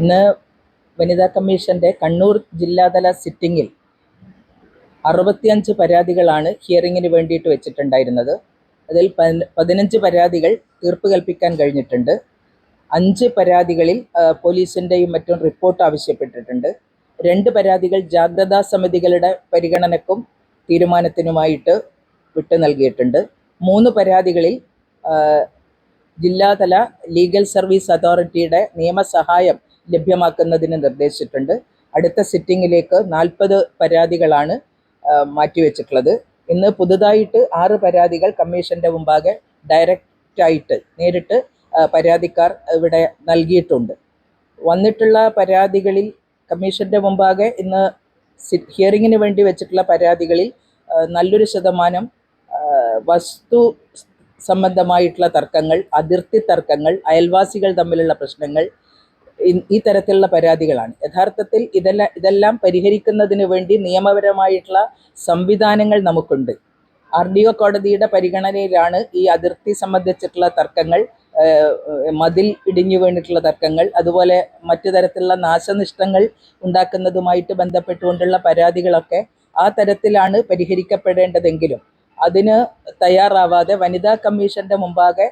ഇന്ന് വനിതാ കമ്മീഷന്റെ കണ്ണൂർ ജില്ലാതല സിറ്റിംഗിൽ അറുപത്തിയഞ്ച് പരാതികളാണ് ഹിയറിങ്ങിന് വേണ്ടിയിട്ട് വെച്ചിട്ടുണ്ടായിരുന്നത്. അതിൽ പതിന- പതിനഞ്ച് പരാതികൾ തീർപ്പ് കൽപ്പിക്കാൻ കഴിഞ്ഞിട്ടുണ്ട്. അഞ്ച് പരാതികളിൽ പോലീസിന്റെയും മറ്റും റിപ്പോർട്ട് ആവശ്യപ്പെട്ടിട്ടുണ്ട്. രണ്ട് പരാതികൾ ജാഗ്രതാ സമിതികളുടെ പരിഗണനക്കും തീരുമാനത്തിനുമായിട്ട് വിട്ടു നൽകിയിട്ടുണ്ട്. മൂന്ന് പരാതികളിൽ ജില്ലാതല ലീഗൽ സർവീസ് അതോറിറ്റിയുടെ നിയമസഹായം ലഭ്യമാക്കുന്നതിന് നിർദ്ദേശിച്ചിട്ടുണ്ട്. അടുത്ത സിറ്റിങ്ങിലേക്ക് നാൽപ്പത് പരാതികളാണ് മാറ്റിവെച്ചിട്ടുള്ളത്. ഇന്ന് പുതുതായിട്ട് ആറ് പരാതികൾ കമ്മീഷന്റെ മുമ്പാകെ ഡയറക്റ്റായിട്ട് നേരിട്ട് പരാതിക്കാർ ഇവിടെ നൽകിയിട്ടുണ്ട്. വന്നിട്ടുള്ള പരാതികളിൽ കമ്മീഷന്റെ മുമ്പാകെ ഇന്ന് ഹിയറിങ്ങിന് വേണ്ടി വെച്ചിട്ടുള്ള പരാതികളിൽ നല്ലൊരു ശതമാനം വസ്തു സംബന്ധമായിട്ടുള്ള തർക്കങ്ങൾ അതിർത്തി തർക്കങ്ങൾ അയൽവാസികൾ തമ്മിലുള്ള പ്രശ്നങ്ങൾ ഈ തരത്തിലുള്ള പരാതികളാണ്. യഥാർത്ഥത്തിൽ ഇതെല്ലാം ഇതെല്ലാം പരിഹരിക്കുന്നതിന് വേണ്ടി നിയമപരമായിട്ടുള്ള സംവിധാനങ്ങൾ നമുക്കുണ്ട്. ആർ ഡി ഒ കോടതിയുടെ പരിഗണനയിലാണ് ഈ അതിർത്തി സംബന്ധിച്ചിട്ടുള്ള തർക്കങ്ങൾ മതിൽ ഇടിഞ്ഞു വീണിട്ടുള്ള തർക്കങ്ങൾ അതുപോലെ മറ്റു തരത്തിലുള്ള നാശനഷ്ടങ്ങൾ ഉണ്ടാക്കുന്നതുമായിട്ട് ബന്ധപ്പെട്ടുകൊണ്ടുള്ള പരാതികളൊക്കെ ആ തരത്തിലാണ് പരിഹരിക്കപ്പെടേണ്ടതെങ്കിലും. അതിന് തയ്യാറാവാതെ വനിതാ കമ്മീഷന്റെ മുമ്പാകെ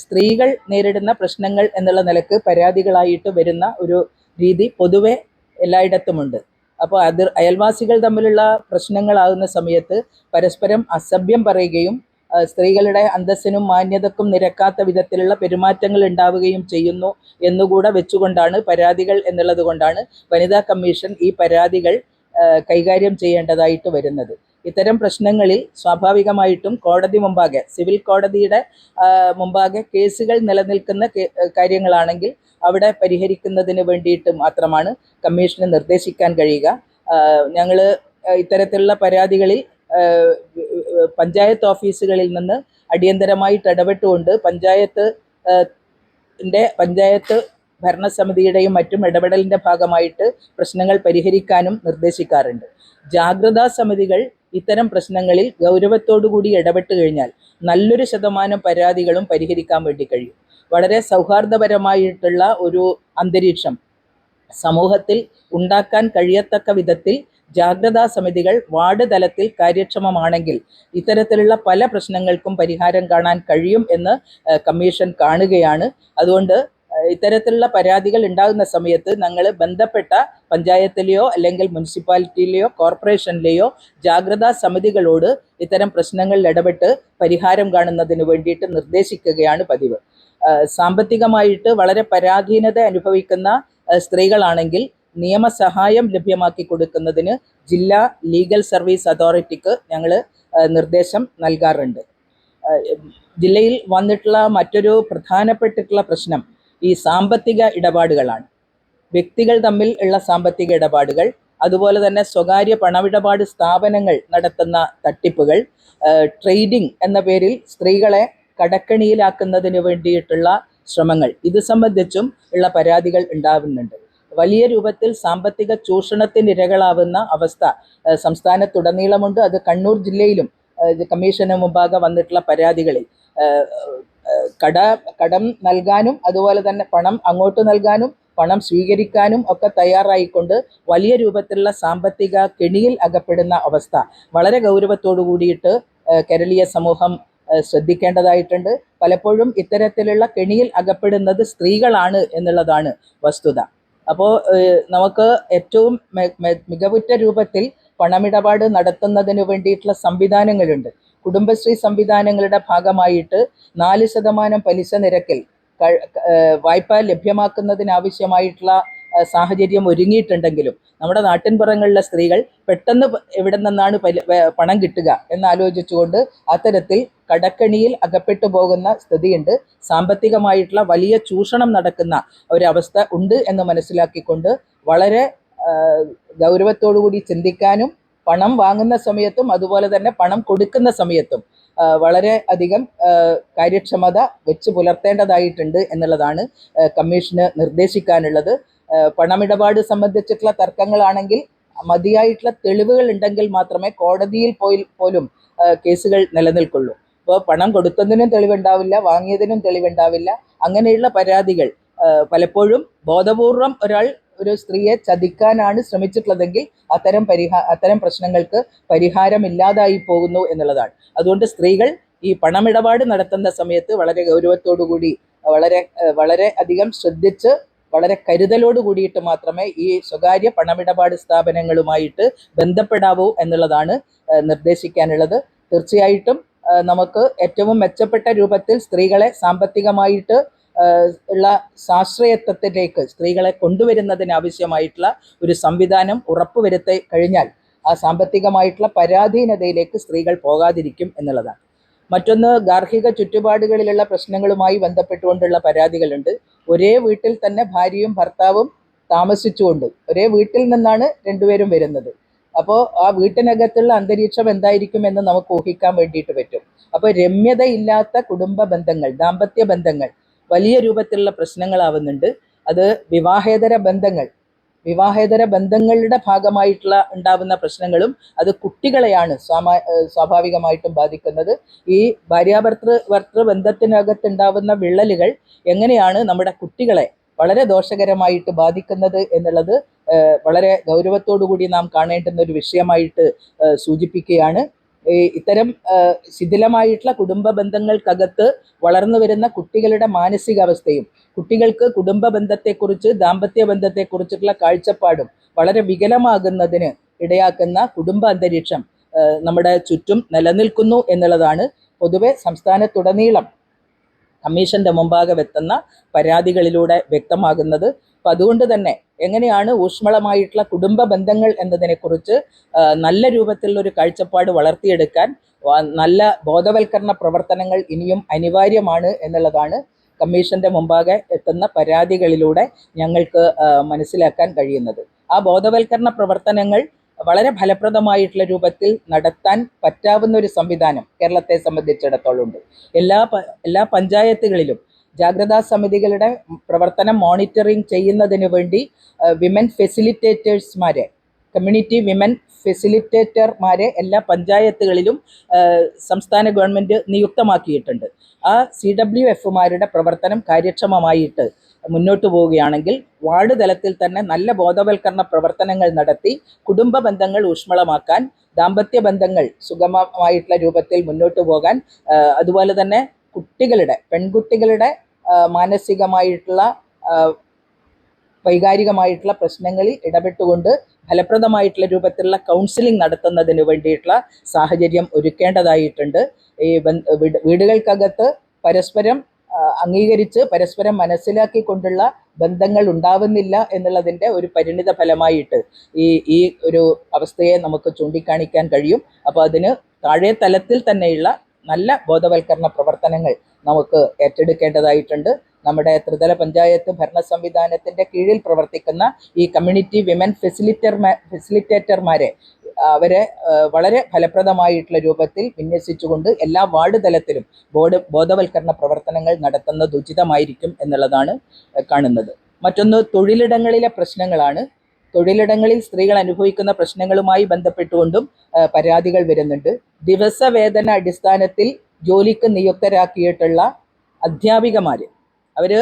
സ്ത്രീകൾ നേരിടുന്ന പ്രശ്നങ്ങൾ എന്നുള്ള നിലയ്ക്ക് പരാതികളായിട്ട് വരുന്ന ഒരു രീതി പൊതുവെ എല്ലായിടത്തുമുണ്ട്. അപ്പോൾ അത് അയൽവാസികൾ തമ്മിലുള്ള പ്രശ്നങ്ങളാകുന്ന സമയത്ത് പരസ്പരം അസഭ്യം പറയുകയും സ്ത്രീകളുടെ അന്തസ്സിനും മാന്യതക്കും നിരക്കാത്ത വിധത്തിലുള്ള പെരുമാറ്റങ്ങൾ ഉണ്ടാവുകയും ചെയ്യുന്നു എന്നുകൂടെ വെച്ചുകൊണ്ടാണ് പരാതികൾ എന്നുള്ളത് കൊണ്ടാണ് വനിതാ കമ്മീഷൻ ഈ പരാതികൾ കൈകാര്യം ചെയ്യേണ്ടതായിട്ട് വരുന്നത്. ഇത്തരം പ്രശ്നങ്ങളിൽ സ്വാഭാവികമായിട്ടും കോടതി മുമ്പാകെ സിവിൽ കോടതിയുടെ മുമ്പാകെ കേസുകൾ നിലനിൽക്കുന്ന കാര്യങ്ങളാണെങ്കിൽ അവിടെ പരിഹരിക്കുന്നതിന് വേണ്ടിയിട്ട് മാത്രമാണ് കമ്മീഷന് നിർദ്ദേശിക്കാൻ കഴിയുക. ഞങ്ങൾ ഇത്തരത്തിലുള്ള പരാതികളിൽ പഞ്ചായത്ത് ഓഫീസുകളിൽ നിന്ന് അടിയന്തരമായിട്ട് ഇടപെട്ടുകൊണ്ട് പഞ്ചായത്ത് പഞ്ചായത്ത് ഭരണസമിതിയുടെയും മറ്റും ഇടപെടലിന്റെ ഭാഗമായിട്ട് പ്രശ്നങ്ങൾ പരിഹരിക്കാനും നിർദ്ദേശിക്കാറുണ്ട്. ജാഗ്രതാ സമിതികൾ ഇത്തരം പ്രശ്നങ്ങളിൽ ഗൗരവത്തോടുകൂടി ഇടപെട്ട് കഴിഞ്ഞാൽ നല്ലൊരു ശതമാനം പരാതികളും പരിഹരിക്കാൻ വേണ്ടി കഴിയും. വളരെ സൗഹാർദ്ദപരമായിട്ടുള്ള ഒരു അന്തരീക്ഷം സമൂഹത്തിൽ ഉണ്ടാക്കാൻ കഴിയത്തക്ക വിധത്തിൽ ജാഗ്രതാ സമിതികൾ വാർഡ് തലത്തിൽ കാര്യക്ഷമമാണെങ്കിൽ ഇത്തരത്തിലുള്ള പല പ്രശ്നങ്ങൾക്കും പരിഹാരം കാണാൻ കഴിയും എന്ന് കമ്മീഷൻ കാണുകയാണ്. അതുകൊണ്ട് ഇത്തരത്തിലുള്ള പരാതികൾ ഉണ്ടാകുന്ന സമയത്ത് ഞങ്ങൾ ബന്ധപ്പെട്ട പഞ്ചായത്തിലെയോ അല്ലെങ്കിൽ മുനിസിപ്പാലിറ്റിയിലെയോ കോർപ്പറേഷനിലെയോ ജാഗ്രതാ സമിതികളോട് ഇത്തരം പ്രശ്നങ്ങളിൽ ഇടപെട്ട് പരിഹാരം കാണുന്നതിന് വേണ്ടിയിട്ട് നിർദ്ദേശിക്കുകയാണ് പതിവ്. സാമ്പത്തികമായിട്ട് വളരെ പരാധീനത അനുഭവിക്കുന്ന സ്ത്രീകളാണെങ്കിൽ നിയമസഹായം ലഭ്യമാക്കി കൊടുക്കുന്നതിന് ജില്ലാ ലീഗൽ സർവീസ് അതോറിറ്റിക്ക് ഞങ്ങൾ നിർദ്ദേശം നൽകാറുണ്ട്. ജില്ലയിൽ വന്നിട്ടുള്ള മറ്റൊരു പ്രധാനപ്പെട്ടിട്ടുള്ള പ്രശ്നം ഈ സാമ്പത്തിക ഇടപാടുകളാണ്. വ്യക്തികൾ തമ്മിൽ ഉള്ള സാമ്പത്തിക ഇടപാടുകൾ അതുപോലെ തന്നെ സ്വകാര്യ പണമിടപാട് സ്ഥാപനങ്ങൾ നടത്തുന്ന തട്ടിപ്പുകൾ ട്രേഡിംഗ് എന്ന പേരിൽ സ്ത്രീകളെ കടക്കണിയിലാക്കുന്നതിന് വേണ്ടിയിട്ടുള്ള ശ്രമങ്ങൾ. ഇത് സംബന്ധിച്ചും ഉള്ള പരാതികൾ ഉണ്ടാവുന്നുണ്ട്. വലിയ രൂപത്തിൽ സാമ്പത്തിക ചൂഷണത്തിന് ഇരകളാവുന്ന അവസ്ഥ സംസ്ഥാനത്തുടനീളമുണ്ട്. അത് കണ്ണൂർ ജില്ലയിലും കമ്മീഷന് മുമ്പാകെ വന്നിട്ടുള്ള പരാതികളിൽ കട കടം നൽകാനും അതുപോലെ തന്നെ പണം അങ്ങോട്ട് നൽകാനും പണം സ്വീകരിക്കാനും ഒക്കെ തയ്യാറായിക്കൊണ്ട് വലിയ രൂപത്തിലുള്ള സാമ്പത്തിക കെണിയിൽ അകപ്പെടുന്ന അവസ്ഥ. വളരെ ഗൗരവത്തോടു കൂടിയിട്ട് കേരളീയ സമൂഹം ശ്രദ്ധിക്കേണ്ടതായിട്ടുണ്ട്. പലപ്പോഴും ഇത്തരത്തിലുള്ള കെണിയിൽ അകപ്പെടുന്നത് സ്ത്രീകളാണ് എന്നുള്ളതാണ് വസ്തുത. അപ്പോൾ നമുക്ക് ഏറ്റവും മികവുറ്റ രൂപത്തിൽ പണമിടപാട് നടത്തുന്നതിന് വേണ്ടിയിട്ടുള്ള സംവിധാനങ്ങളുണ്ട്. കുടുംബശ്രീ സംവിധാനങ്ങളുടെ ഭാഗമായിട്ട് നാല് ശതമാനം പലിശ നിരക്കിൽ വായ്പ ലഭ്യമാക്കുന്നതിനാവശ്യമായിട്ടുള്ള സാഹചര്യം ഒരുങ്ങിയിട്ടുണ്ടെങ്കിലും നമ്മുടെ നാട്ടിൻപുറങ്ങളിലെ സ്ത്രീകൾ പെട്ടെന്ന് എവിടെ നിന്നാണ് പണം കിട്ടുക എന്നാലോചിച്ചുകൊണ്ട് അത്തരത്തിൽ കടക്കണിയിൽ അകപ്പെട്ടു പോകുന്ന സ്ഥിതിയുണ്ട്. സാമ്പത്തികമായിട്ടുള്ള വലിയ ചൂഷണം നടക്കുന്ന ഒരവസ്ഥ ഉണ്ട് എന്ന് മനസ്സിലാക്കിക്കൊണ്ട് വളരെ ഗൗരവത്തോടുകൂടി ചിന്തിക്കാനും പണം വാങ്ങുന്ന സമയത്തും അതുപോലെ തന്നെ പണം കൊടുക്കുന്ന സമയത്തും വളരെ അധികം കാര്യക്ഷമത വെച്ച് പുലർത്തേണ്ടതായിട്ടുണ്ട് എന്നുള്ളതാണ് കമ്മീഷന് നിർദ്ദേശിക്കാനുള്ളത്. പണമിടപാട് സംബന്ധിച്ചിട്ടുള്ള തർക്കങ്ങളാണെങ്കിൽ മതിയായിട്ടുള്ള തെളിവുകൾ ഉണ്ടെങ്കിൽ മാത്രമേ കോടതിയിൽ പോയി പോലും കേസുകൾ നിലനിൽക്കുള്ളൂ. അപ്പോൾ പണം കൊടുത്തതിനും തെളിവുണ്ടാവില്ല വാങ്ങിയതിനും തെളിവുണ്ടാവില്ല അങ്ങനെയുള്ള പരാതികൾ പലപ്പോഴും ബോധപൂർവം ഒരാൾ ഒരു സ്ത്രീയെ ചതിക്കാനാണ് ശ്രമിച്ചിട്ടുള്ളതെങ്കിൽ അത്തരം പരിഹാ അത്തരം പ്രശ്നങ്ങൾക്ക് പരിഹാരമില്ലാതായി പോകുന്നു എന്നുള്ളതാണ്. അതുകൊണ്ട് സ്ത്രീകൾ ഈ പണമിടപാട് നടത്തുന്ന സമയത്ത് വളരെ ഗൗരവത്തോടു കൂടി വളരെ വളരെ അധികം ശ്രദ്ധിച്ച് വളരെ കരുതലോട് കൂടിയിട്ട് മാത്രമേ ഈ സ്വകാര്യ പണമിടപാട് സ്ഥാപനങ്ങളുമായിട്ട് ബന്ധപ്പെടാവൂ എന്നുള്ളതാണ് നിർദ്ദേശിക്കാനുള്ളത്. തീർച്ചയായിട്ടും നമുക്ക് ഏറ്റവും മെച്ചപ്പെട്ട രൂപത്തിൽ സ്ത്രീകളെ സാമ്പത്തികമായിട്ട് ഉള്ള സാശ്രയത്വത്തിലേക്ക് സ്ത്രീകളെ കൊണ്ടുവരുന്നതിന് ആവശ്യമായിട്ടുള്ള ഒരു സംവിധാനം ഉറപ്പുവരുത്തി കഴിഞ്ഞാൽ ആ സാമ്പത്തികമായിട്ടുള്ള പരാധീനതയിലേക്ക് സ്ത്രീകൾ പോകാതിരിക്കും എന്നുള്ളതാണ്. മറ്റൊന്ന് ഗാർഹിക ചുറ്റുപാടുകളിലുള്ള പ്രശ്നങ്ങളുമായി ബന്ധപ്പെട്ടുകൊണ്ടുള്ള പരാതികളുണ്ട്. ഒരേ വീട്ടിൽ തന്നെ ഭാര്യയും ഭർത്താവും താമസിച്ചുകൊണ്ട് ഒരേ വീട്ടിൽ നിന്നാണ് രണ്ടുപേരും വരുന്നത്. അപ്പോൾ ആ വീട്ടിനകത്തുള്ള അന്തരീക്ഷം എന്തായിരിക്കും എന്ന് നമുക്ക് ഊഹിക്കാൻ വേണ്ടിയിട്ട് പറ്റും. അപ്പോൾ രമ്യതയില്ലാത്ത കുടുംബ ബന്ധങ്ങൾ ദാമ്പത്യ ബന്ധങ്ങൾ വലിയ രൂപത്തിലുള്ള പ്രശ്നങ്ങളാവുന്നുണ്ട്. അത് വിവാഹേതര ബന്ധങ്ങൾ വിവാഹേതര ബന്ധങ്ങളുടെ ഭാഗമായിട്ടുള്ള ഉണ്ടാവുന്ന പ്രശ്നങ്ങളും അത് കുട്ടികളെയാണ് സ്വാഭാവികമായിട്ടും ബാധിക്കുന്നത്. ഈ ഭാര്യാഭർത്തൃ ഭർത്തൃ ബന്ധത്തിനകത്തുണ്ടാവുന്ന വിള്ളലുകൾ എങ്ങനെയാണ് നമ്മുടെ കുട്ടികളെ വളരെ ദോഷകരമായിട്ട് ബാധിക്കുന്നത് എന്നുള്ളത് വളരെ ഗൗരവത്തോടു കൂടി നാം കാണേണ്ടുന്ന ഒരു വിഷയമായിട്ട് സൂചിപ്പിക്കുകയാണ്. ഇത്തരം ശിഥിലമായിട്ടുള്ള കുടുംബ ബന്ധങ്ങൾക്കകത്ത് വളർന്നു വരുന്ന കുട്ടികളുടെ മാനസികാവസ്ഥയും കുട്ടികൾക്ക് കുടുംബ ബന്ധത്തെക്കുറിച്ച് ദാമ്പത്യ ബന്ധത്തെക്കുറിച്ചിട്ടുള്ള കാഴ്ചപ്പാടും വളരെ വികലമാകുന്നതിന് ഇടയാക്കുന്ന കുടുംബ അന്തരീക്ഷം നമ്മുടെ ചുറ്റും നിലനിൽക്കുന്നു എന്നുള്ളതാണ് പൊതുവെ സംസ്ഥാനത്തുടനീളം കമ്മീഷന്റെ മുമ്പാകെ വെത്തുന്ന പരാതികളിലൂടെ വ്യക്തമാകുന്നത്. അപ്പം അതുകൊണ്ട് തന്നെ എങ്ങനെയാണ് ഊഷ്മളമായിട്ടുള്ള കുടുംബ ബന്ധങ്ങൾ എന്നതിനെക്കുറിച്ച് നല്ല രൂപത്തിലുള്ള ഒരു കാഴ്ചപ്പാട് വളർത്തിയെടുക്കാൻ നല്ല ബോധവൽക്കരണ പ്രവർത്തനങ്ങൾ ഇനിയും അനിവാര്യമാണ് എന്നുള്ളതാണ് കമ്മീഷന്റെ മുമ്പാകെ എത്തുന്ന പരാതികളിലൂടെ ഞങ്ങൾക്ക് മനസ്സിലാക്കാൻ കഴിയുന്നത്. ആ ബോധവൽക്കരണ പ്രവർത്തനങ്ങൾ വളരെ ഫലപ്രദമായിട്ടുള്ള രൂപത്തിൽ നടത്താൻ പറ്റാവുന്ന ഒരു സംവിധാനം കേരളത്തെ സംബന്ധിച്ചിടത്തോളം ഉണ്ട്. എല്ലാ എല്ലാ പഞ്ചായത്തുകളിലും ജാഗ്രതാ സമിതികളുടെ പ്രവർത്തനം മോണിറ്ററിംഗ് ചെയ്യുന്നതിന് വേണ്ടി വിമൻ ഫെസിലിറ്റേറ്റേഴ്സ്മാരെ കമ്മ്യൂണിറ്റി വിമൻ ഫെസിലിറ്റേറ്റർമാരെ എല്ലാ പഞ്ചായത്തുകളിലും സംസ്ഥാന ഗവൺമെന്റ് നിയുക്തമാക്കിയിട്ടുണ്ട്. ആ സി ഡബ്ല്യു എഫുമാരുടെ പ്രവർത്തനം കാര്യക്ഷമമായിട്ട് മുന്നോട്ട് പോവുകയാണെങ്കിൽ വാർഡ് തലത്തിൽ തന്നെ നല്ല ബോധവൽക്കരണ പ്രവർത്തനങ്ങൾ നടത്തി കുടുംബ ബന്ധങ്ങൾ ഊഷ്മളമാക്കാൻ ദാമ്പത്യ ബന്ധങ്ങൾ സുഗമമായിട്ടുള്ള രൂപത്തിൽ മുന്നോട്ട് പോകാൻ അതുപോലെ തന്നെ കുട്ടികളുടെ പെൺകുട്ടികളുടെ മാനസികമായിട്ടുള്ള വൈകാരികമായിട്ടുള്ള പ്രശ്നങ്ങളിൽ ഇടപെട്ടുകൊണ്ട് ഫലപ്രദമായിട്ടുള്ള രൂപത്തിലുള്ള കൗൺസിലിംഗ് നടത്തുന്നതിന് വേണ്ടിയിട്ടുള്ള സാഹചര്യം ഒരുക്കേണ്ടതായിട്ടുണ്ട്. ഈ വീടുകൾക്കകത്ത് പരസ്പരം അംഗീകരിച്ച് പരസ്പരം മനസ്സിലാക്കിക്കൊണ്ടുള്ള ബന്ധങ്ങൾ ഉണ്ടാവുന്നില്ല എന്നുള്ളതിന്റെ ഒരു പരിണിത ഫലമായിട്ട് ഈ ഈ ഒരു അവസ്ഥയെ നമുക്ക് ചൂണ്ടിക്കാണിക്കാൻ കഴിയും. അപ്പോൾ അതിന് താഴെ തലത്തിൽ തന്നെയുള്ള നല്ല ബോധവൽക്കരണ പ്രവർത്തനങ്ങൾ നമുക്ക് ഏറ്റെടുക്കേണ്ടതായിട്ടുണ്ട്. നമ്മുടെ ത്രിതല പഞ്ചായത്ത് ഭരണ സംവിധാനത്തിന്റെ കീഴിൽ പ്രവർത്തിക്കുന്ന ഈ കമ്മ്യൂണിറ്റി വിമൻ ഫെസിലിറ്റർമാ ഫെസിലിറ്റേറ്റർമാരെ അവരെ വളരെ ഫലപ്രദമായിട്ടുള്ള രൂപത്തിൽ വിന്യസിച്ചുകൊണ്ട് എല്ലാ വാർഡ് തലത്തിലും ബോർഡ് ബോധവൽക്കരണ പ്രവർത്തനങ്ങൾ നടത്തുന്നത് ഉചിതമായിരിക്കും എന്നുള്ളതാണ് കാണുന്നത്. മറ്റൊന്ന് തൊഴിലിടങ്ങളിലെ പ്രശ്നങ്ങളാണ്. തൊഴിലിടങ്ങളിൽ സ്ത്രീകൾ അനുഭവിക്കുന്ന പ്രശ്നങ്ങളുമായി ബന്ധപ്പെട്ടുകൊണ്ടും പരാതികൾ വരുന്നുണ്ട്. ദിവസവേതന അടിസ്ഥാനത്തിൽ ജോലിക്ക് നിയുക്തരാക്കിയിട്ടുള്ള അധ്യാപികമാർ അവർ